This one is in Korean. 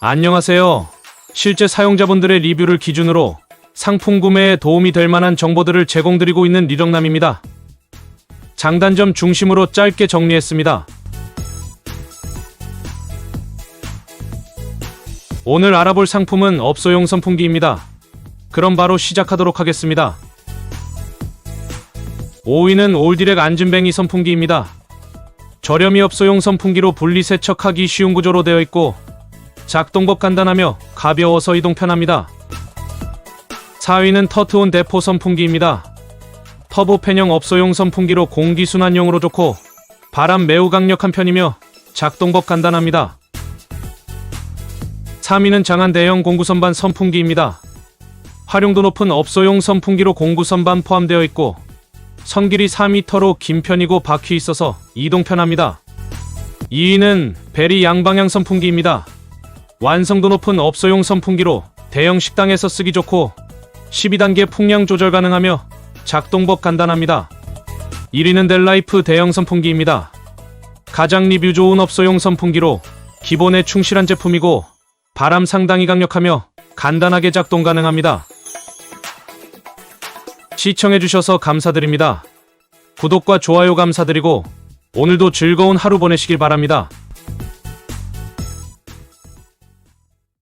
안녕하세요. 실제 사용자분들의 리뷰를 기준으로 상품 구매에 도움이 될 만한 정보들을 제공드리고 있는 리정남입니다. 장단점 중심으로 짧게 정리했습니다. 오늘 알아볼 상품은 업소용 선풍기입니다. 그럼 바로 시작하도록 하겠습니다. 5위는 올디렉 안전뱅이 선풍기입니다. 저렴이 업소용 선풍기로 분리 세척하기 쉬운 구조로 되어 있고 작동법 간단하며 가벼워서 이동 편합니다. 4위는 터트온 대포 선풍기입니다. 터보 팬형 업소용 선풍기로 공기순환용으로 좋고 바람 매우 강력한 편이며 작동법 간단합니다. 3위는 장안 대형 공구선반 선풍기입니다. 활용도 높은 업소용 선풍기로 공구선반 포함되어 있고 선 길이 4m로 긴 편이고 바퀴 있어서 이동 편합니다. 2위는 베리 양방향 선풍기입니다. 완성도 높은 업소용 선풍기로 대형 식당에서 쓰기 좋고 12단계 풍량 조절 가능하며 작동법 간단합니다. 1위는 델라이프 대형 선풍기입니다. 가장 리뷰 좋은 업소용 선풍기로 기본에 충실한 제품이고 바람 상당히 강력하며 간단하게 작동 가능합니다. 시청해주셔서 감사드립니다. 구독과 좋아요 감사드리고 오늘도 즐거운 하루 보내시길 바랍니다.